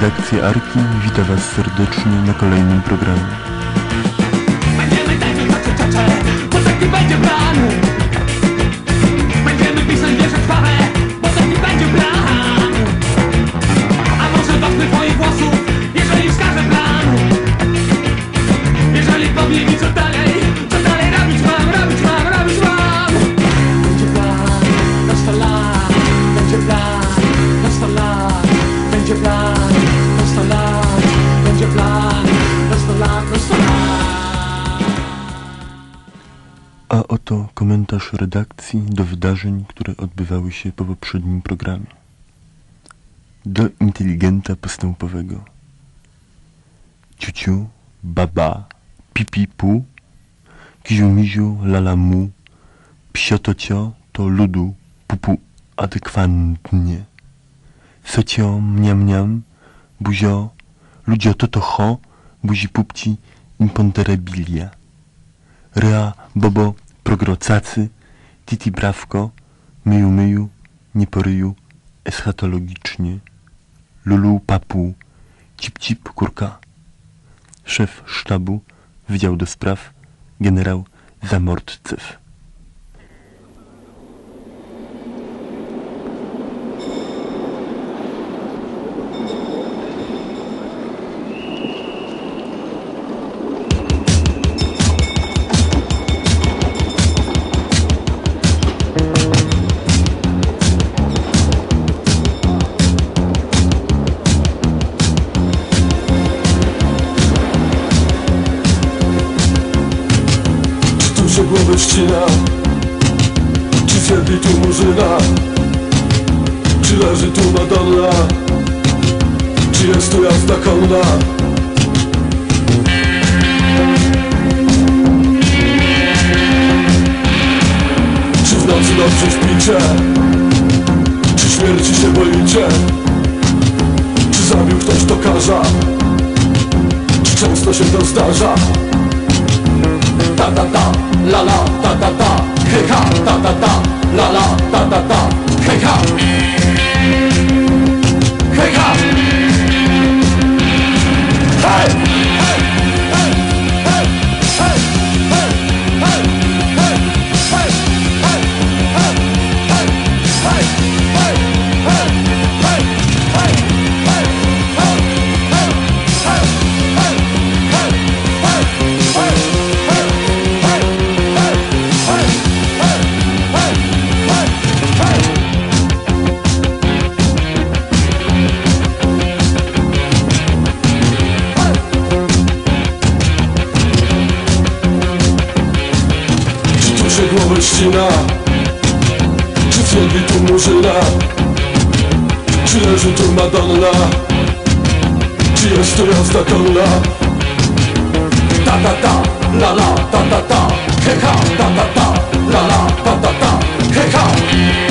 redakcja Arki. Wita Was serdecznie na kolejnym programie. Będziemy tańczyć hacze czacze, bo taki będzie plan. Będziemy pisać wiersze krwawe, bo taki będzie plan. A może dotknę twoich włosów, jeżeli wskażę plan. Jeżeli powie mi co dalej, co dalej robić mam, robić mam, robić mam. Będzie plan na sto lat, będzie plan Oto komentarz redakcji do wydarzeń, które odbywały się po poprzednim programie. Do inteligenta postępowego. Ciuciu, baba, pipi pu, kiziumiziu, lalamu, psiotocio to ludu, pupu, adekwatnie. Socio, mniam mniam, buzio, ludzio to to ho, buzi pupci, imponderabilia. Rea, Bobo, Progrocacy, Titi Brawko, Myju Myju, Nieporyju, eschatologicznie, Lulu Papu, Cip Cip Kurka, szef sztabu, Wydział do Spraw, generał Zamordcew. Czy zjedli tu murzyna? Czy leży tu Madonna? Czy jest tu jazda konna? Czy w nocy dobrze śpicie? Czy śmierci się boicie? Czy zabił ktoś tokarza? Czy często się to zdarza? 开唱哒哒哒啦啦哒哒哒开唱 ścina? Czy zjedli tu murzyna? Czy leży tu Madonna? Czy jest tu jazda konna? Ta ta ta, la la, ta ta ta, he ha, ta ta ta, la la, ta ta ta, he ha.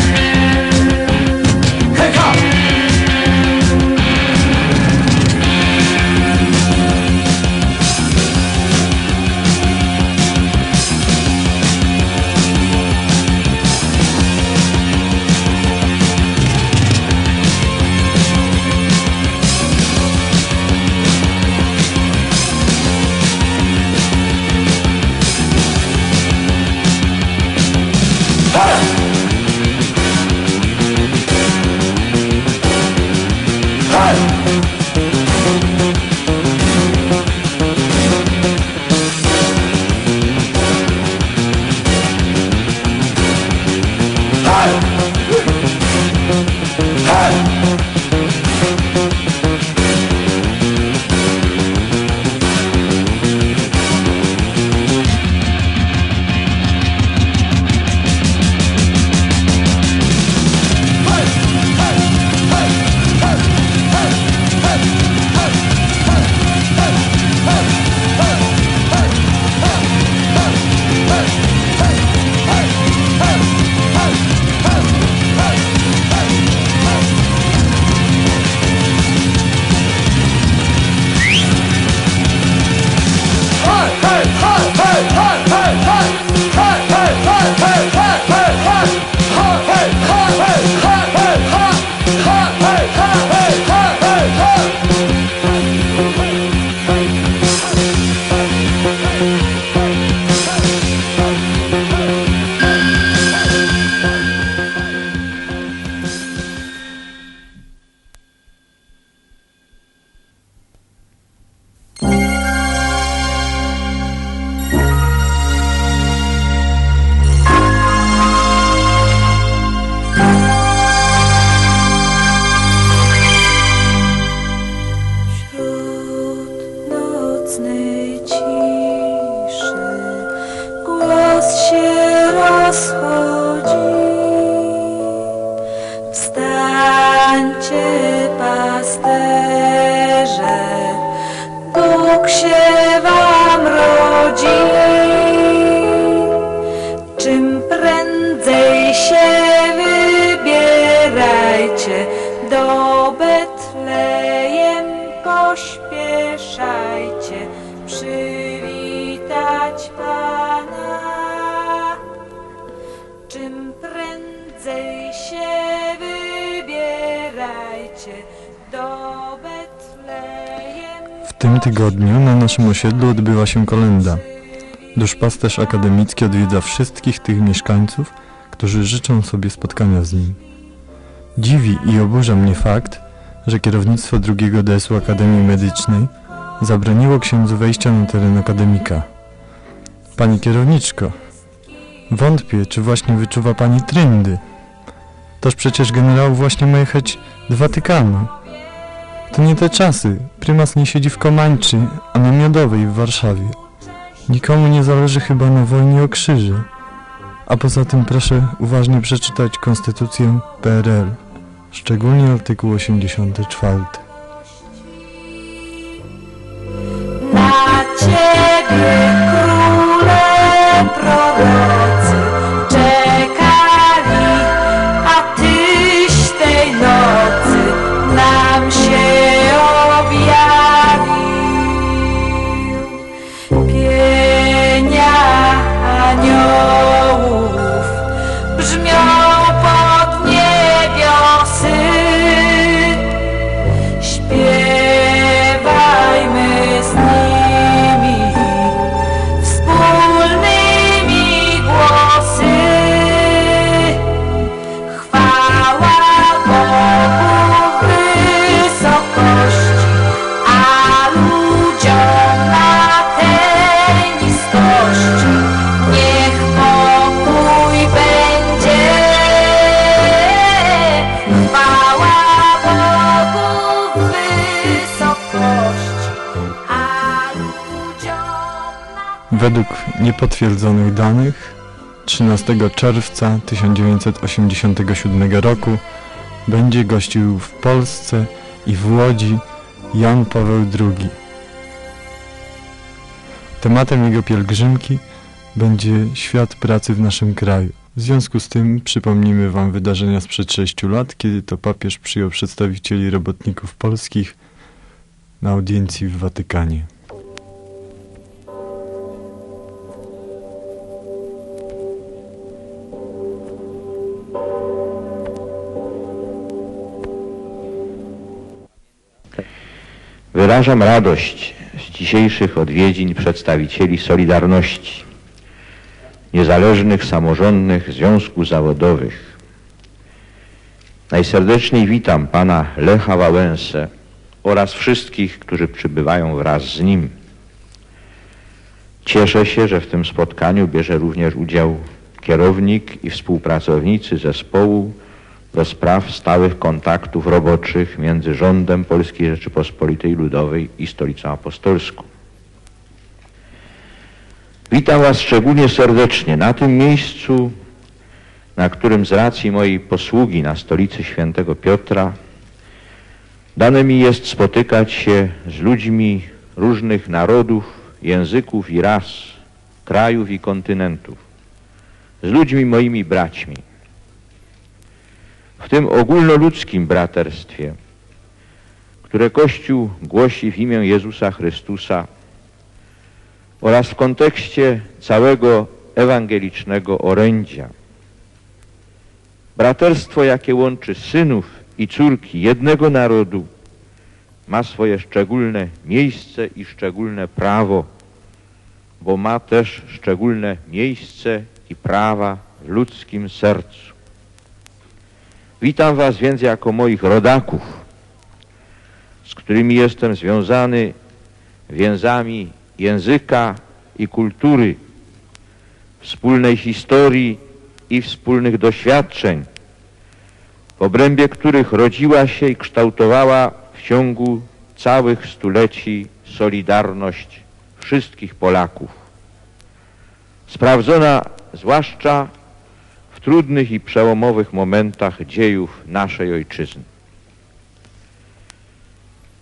Pasterze, Bóg się wam rodzi. Czym prędzej się wybierajcie, do Betlejem pośpieszajcie, przywitać Pana. Czym prędzej się wybierajcie. W tym tygodniu na naszym osiedlu odbywa się kolenda. Duszpasterz akademicki odwiedza wszystkich tych mieszkańców, którzy życzą sobie spotkania z nim. Dziwi i oburza mnie fakt, że kierownictwo drugiego DS-u Akademii Medycznej zabroniło księdzu wejścia na teren akademika. Pani kierowniczko, wątpię, czy właśnie wyczuwa pani tryndy. Toż przecież generał właśnie ma jechać do Watykanu. To nie te czasy. Prymas nie siedzi w Komańczy, a na Miodowej w Warszawie. Nikomu nie zależy chyba na wojnie o krzyże. A poza tym proszę uważnie przeczytać Konstytucję PRL, szczególnie artykuł 84. Według niepotwierdzonych danych 13 czerwca 1987 roku będzie gościł w Polsce i w Łodzi Jan Paweł II. Tematem jego pielgrzymki będzie świat pracy w naszym kraju. W związku z tym przypomnimy Wam wydarzenia sprzed 6 lat, kiedy to papież przyjął przedstawicieli robotników polskich na audiencji w Watykanie. Wyrażam radość z dzisiejszych odwiedzin przedstawicieli Solidarności, niezależnych samorządnych związków zawodowych. Najserdeczniej witam pana Lecha Wałęsę oraz wszystkich, którzy przybywają wraz z nim. Cieszę się, że w tym spotkaniu bierze również udział kierownik i współpracownicy zespołu do spraw stałych kontaktów roboczych między rządem Polskiej Rzeczypospolitej Ludowej i Stolicą Apostolską. Witam Was szczególnie serdecznie na tym miejscu, na którym z racji mojej posługi na stolicy świętego Piotra dane mi jest spotykać się z ludźmi różnych narodów, języków i ras, krajów i kontynentów, z ludźmi moimi braćmi w tym ogólnoludzkim braterstwie, które Kościół głosi w imię Jezusa Chrystusa oraz w kontekście całego ewangelicznego orędzia. Braterstwo, jakie łączy synów i córki jednego narodu, ma swoje szczególne miejsce i szczególne prawo, bo ma też szczególne miejsce i prawa w ludzkim sercu. Witam Was więc jako moich rodaków, z którymi jestem związany więzami języka i kultury, wspólnej historii i wspólnych doświadczeń, w obrębie których rodziła się i kształtowała w ciągu całych stuleci solidarność wszystkich Polaków. Sprawdzona zwłaszcza w trudnych i przełomowych momentach dziejów naszej ojczyzny.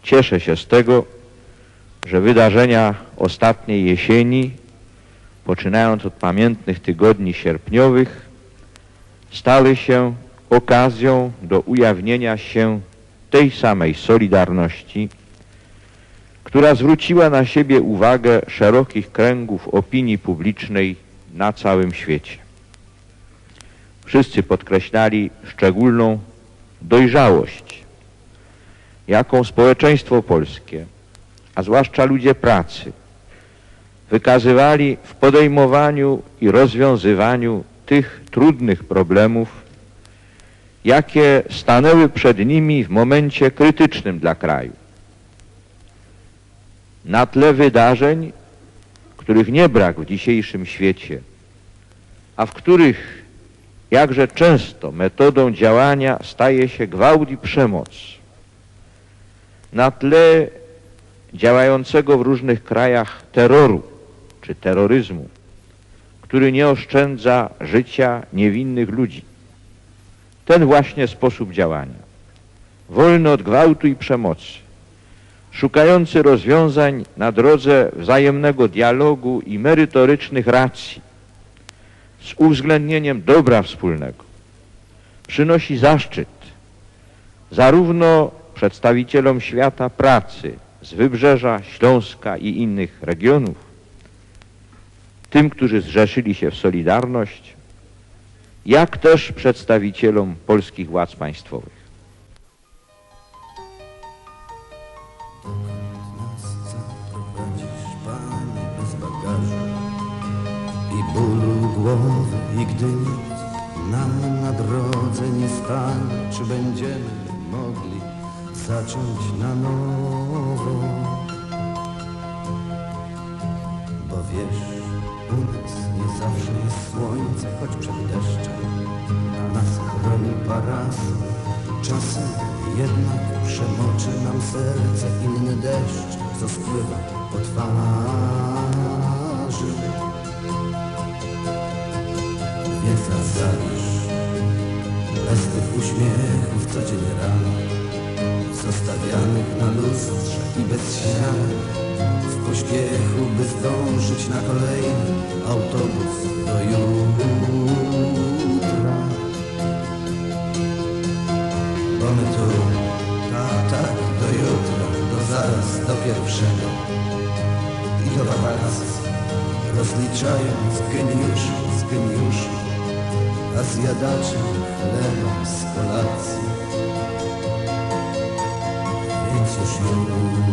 cieszę się z tego, że wydarzenia ostatniej jesieni, poczynając od pamiętnych tygodni sierpniowych, stały się okazją do ujawnienia się tej samej solidarności, która zwróciła na siebie uwagę szerokich kręgów opinii publicznej na całym świecie. Wszyscy podkreślali szczególną dojrzałość, jaką społeczeństwo polskie, a zwłaszcza ludzie pracy, wykazywali w podejmowaniu i rozwiązywaniu tych trudnych problemów, jakie stanęły przed nimi w momencie krytycznym dla kraju. Na tle wydarzeń, których nie brak w dzisiejszym świecie, a w których jakże często metodą działania staje się gwałt i przemoc, na tle działającego w różnych krajach terroru czy terroryzmu, który nie oszczędza życia niewinnych ludzi. Ten właśnie sposób działania, wolny od gwałtu i przemocy, szukający rozwiązań na drodze wzajemnego dialogu i merytorycznych racji, z uwzględnieniem dobra wspólnego, przynosi zaszczyt zarówno przedstawicielom świata pracy z Wybrzeża, Śląska i innych regionów, tym, którzy zrzeszyli się w Solidarność, jak też przedstawicielom polskich władz państwowych. Głowy i gdy nic nam na drodze nie stanie, czy będziemy mogli zacząć na nowo? Bo wiesz, u nas nie zawsze jest słońce, choć przed deszczem nas chroni parasol. Czasem jednak przemoczy nam serce inny deszcz, co spływa po twarzy. Nie zadzalisz bez tych uśmiechów codziennie rano, zostawianych na lustrze i bez śniady, w pośpiechu, by zdążyć na kolejny autobus do jutra. Bo my tu, tak, tak, do jutra, do zaraz, do pierwszego. I do wakacji, rozliczając geniuszy z geniuszy, a zjadacze chleba z kolacji. Więc już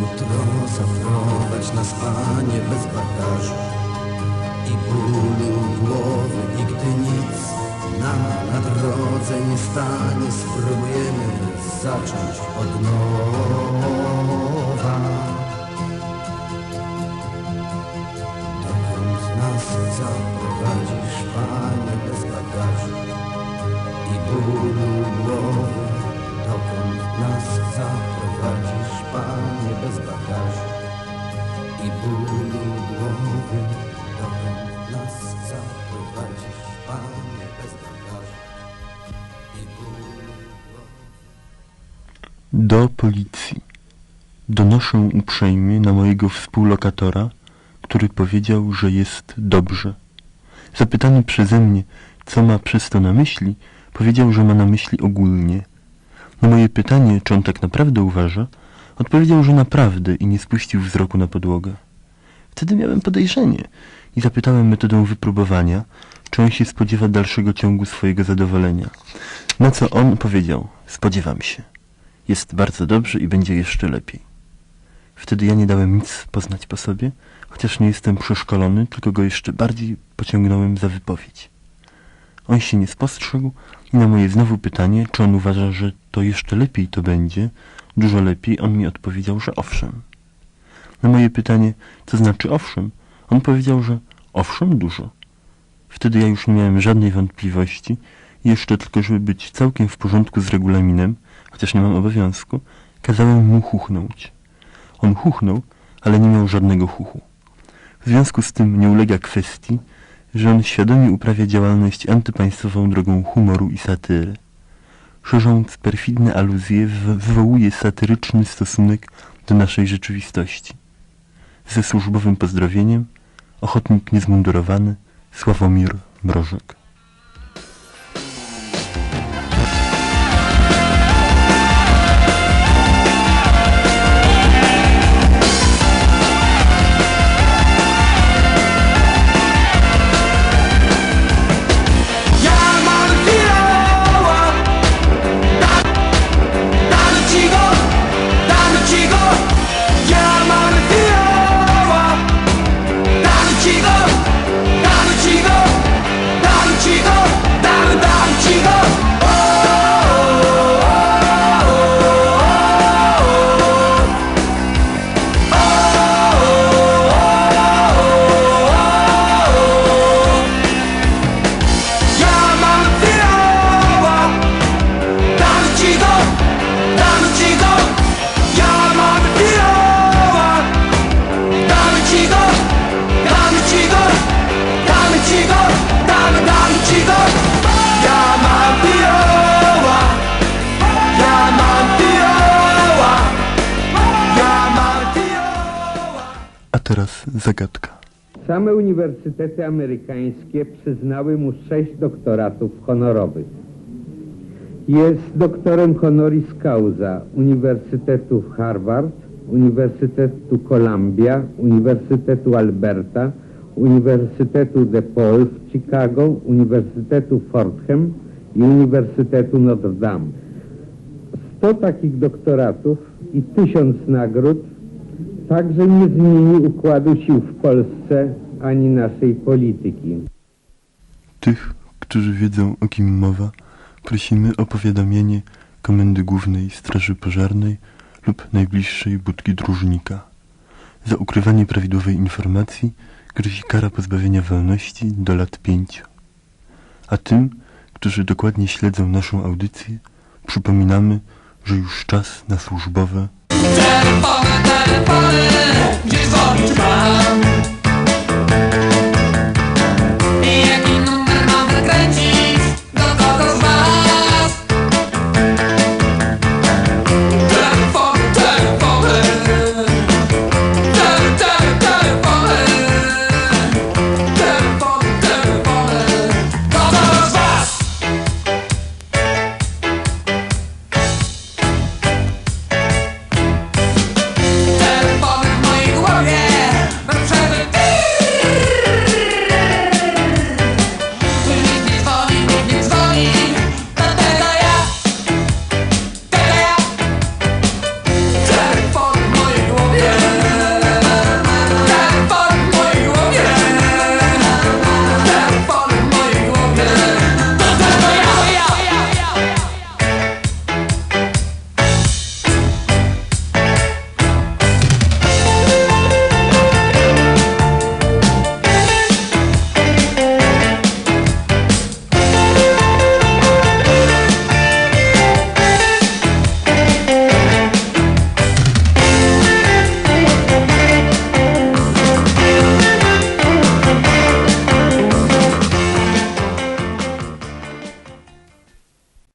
jutro zaprowadź nas, Panie, bez bagażu i bólu głowy i gdy nic nam na drodze nie stanie, spróbujemy zacząć od nowa. Dokąd nas Panie, bagażu i bólu głowy? Dokąd nas zaprowadzisz, Panie, bez bagażu i bólu głowy? Dokąd nas zaprowadzisz, Panie, bez bagażu i bólu głowy? Do policji. Donoszę uprzejmie na mojego współlokatora, który powiedział, że jest dobrze. Zapytany przeze mnie, co ma przez to na myśli, powiedział, że ma na myśli ogólnie. Na moje pytanie, czy on tak naprawdę uważa, odpowiedział, że naprawdę i nie spuścił wzroku na podłogę. Wtedy miałem podejrzenie i zapytałem metodą wypróbowania, czy on się spodziewa dalszego ciągu swojego zadowolenia. Na co on powiedział, spodziewam się. Jest bardzo dobrze i będzie jeszcze lepiej. Wtedy ja nie dałem nic poznać po sobie, chociaż nie jestem przeszkolony, tylko go jeszcze bardziej pociągnąłem za wypowiedź. On się nie spostrzegł i na moje znowu pytanie, czy on uważa, że to jeszcze lepiej to będzie, dużo lepiej, on mi odpowiedział, że owszem. Na moje pytanie, co znaczy owszem, on powiedział, że owszem dużo. Wtedy ja już nie miałem żadnej wątpliwości i jeszcze tylko, żeby być całkiem w porządku z regulaminem, chociaż nie mam obowiązku, kazałem mu chuchnąć. On chuchnął, ale nie miał żadnego chuchu. W związku z tym nie ulega kwestii, że on świadomie uprawia działalność antypaństwową drogą humoru i satyry. szerząc perfidne aluzje, wywołuje satyryczny stosunek do naszej rzeczywistości. Ze służbowym pozdrowieniem, ochotnik niezmundurowany, Sławomir Mrożek. Teraz zagadka. Same uniwersytety amerykańskie przyznały mu sześć doktoratów honorowych. Jest doktorem honoris causa Uniwersytetu Harvard, Uniwersytetu Columbia, Uniwersytetu Alberta, Uniwersytetu DePaul w Chicago, Uniwersytetu Fordham i Uniwersytetu Notre Dame. 100 takich doktoratów i tysiąc nagród także nie zmieni układu sił w Polsce ani naszej polityki. Tych, którzy wiedzą o kim mowa, prosimy o powiadomienie Komendy Głównej Straży Pożarnej lub najbliższej budki dróżnika. Za ukrywanie prawidłowej informacji grozi kara pozbawienia wolności do lat pięciu. A tym, którzy dokładnie śledzą naszą audycję, przypominamy, że już czas na służbowe Telefony, telefony, gdzie?